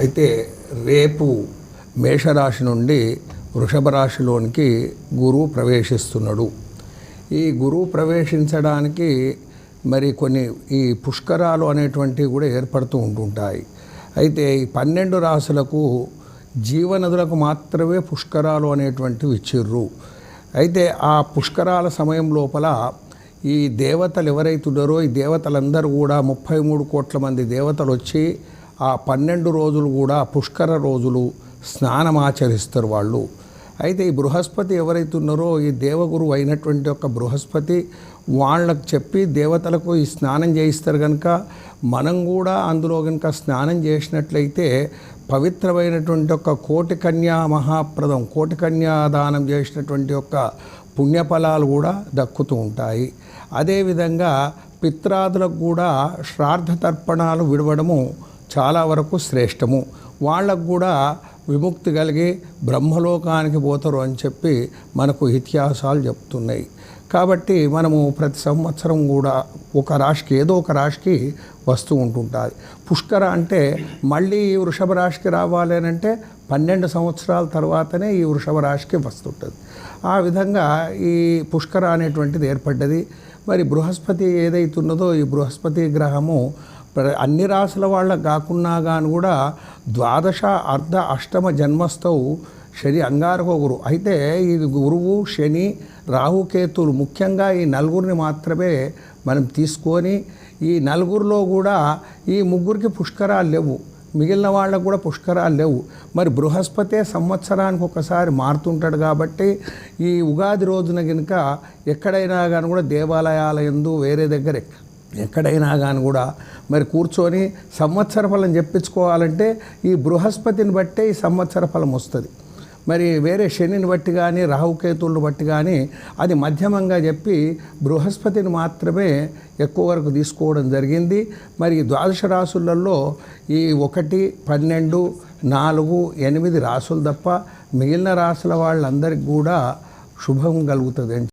అయితే రేపు మేషరాశి నుండి వృషభ రాశిలోనికి గురువు ప్రవేశిస్తున్నాడు. ఈ గురువు ప్రవేశించడానికి మరి కొన్ని ఈ పుష్కరాలు అనేటువంటివి కూడా ఏర్పడుతూ ఉంటుంటాయి. అయితే ఈ పన్నెండు రాశులకు జీవనదులకు మాత్రమే పుష్కరాలు అనేటువంటివి ఇచ్చిర్రు. అయితే ఆ పుష్కరాల సమయం లోపల ఈ దేవతలు ఎవరైతున్నారో ఈ దేవతలందరూ కూడా ముప్పై మూడు కోట్ల మంది దేవతలు వచ్చి ఆ పన్నెండు రోజులు కూడా పుష్కర రోజులు స్నానం ఆచరిస్తారు వాళ్ళు. అయితే ఈ బృహస్పతి ఎవరైతే ఉన్నారో ఈ దేవగురు అయినటువంటి ఒక బృహస్పతి వాళ్ళకు చెప్పి దేవతలకు ఈ స్నానం చేయిస్తారు కనుక మనం కూడా అందులో కనుక స్నానం చేసినట్లయితే పవిత్రమైనటువంటి ఒక కోటి కన్యా మహాప్రదం కోటి కన్యాదానం చేసినటువంటి ఒక పుణ్యఫలాలు కూడా దక్కుతూ ఉంటాయి. అదేవిధంగా పిత్రాదులకు కూడా శ్రాద్ధ తర్పణాలు విడవడము చాలా వరకు శ్రేష్టము. వాళ్ళకు కూడా విముక్తి కలిగి బ్రహ్మలోకానికి పోతారు అని చెప్పి మనకు ఇతిహాసాలు చెప్తున్నాయి. కాబట్టి మనము ప్రతి సంవత్సరం కూడా ఒక రాశికి ఏదో ఒక రాశికి వస్తూ ఉంటుంటుంది. పుష్కర అంటే మళ్ళీ ఈ వృషభ రాశికి రావాలి అని అంటే పన్నెండు సంవత్సరాల తర్వాతనే ఈ వృషభ రాశికి వస్తుంటుంది. ఆ విధంగా ఈ పుష్కర అనేటువంటిది ఏర్పడ్డది. మరి బృహస్పతి ఏదైతున్నదో ఈ బృహస్పతి గ్రహము అన్ని రాసుల వాళ్ళకు కాకున్నా కానీ కూడా ద్వాదశ అర్ధ అష్టమ జన్మస్థవు శని అంగారకో గురు. అయితే ఈ గురువు శని రాహుకేతులు ముఖ్యంగా ఈ నలుగురిని మాత్రమే మనం తీసుకొని ఈ నలుగురిలో కూడా ఈ ముగ్గురికి పుష్కరాలు లేవు. మిగిలిన వాళ్ళకు కూడా పుష్కరాలు లేవు. మరి బృహస్పతే సంవత్సరానికి ఒకసారి మారుతుంటాడు కాబట్టి ఈ ఉగాది రోజున కనుక ఎక్కడైనా కానీ కూడా దేవాలయాల ఎందు వేరే దగ్గర ఎక్కడైనా కానీ కూడా మరి కూర్చొని సంవత్సర ఫలం చెప్పించుకోవాలంటే ఈ బృహస్పతిని బట్టే ఈ సంవత్సర ఫలం వస్తుంది. మరి వేరే శనిని బట్టి కానీ రాహుకేతువులను బట్టి కానీ అది మధ్యమంగా చెప్పి బృహస్పతిని మాత్రమే ఎక్కువ వరకు తీసుకోవడం జరిగింది. మరి ద్వాదశ రాసులలో ఈ ఒకటి పన్నెండు నాలుగు ఎనిమిది రాసులు తప్ప మిగిలిన రాసుల వాళ్ళందరికీ కూడా శుభం కలుగుతుంది అని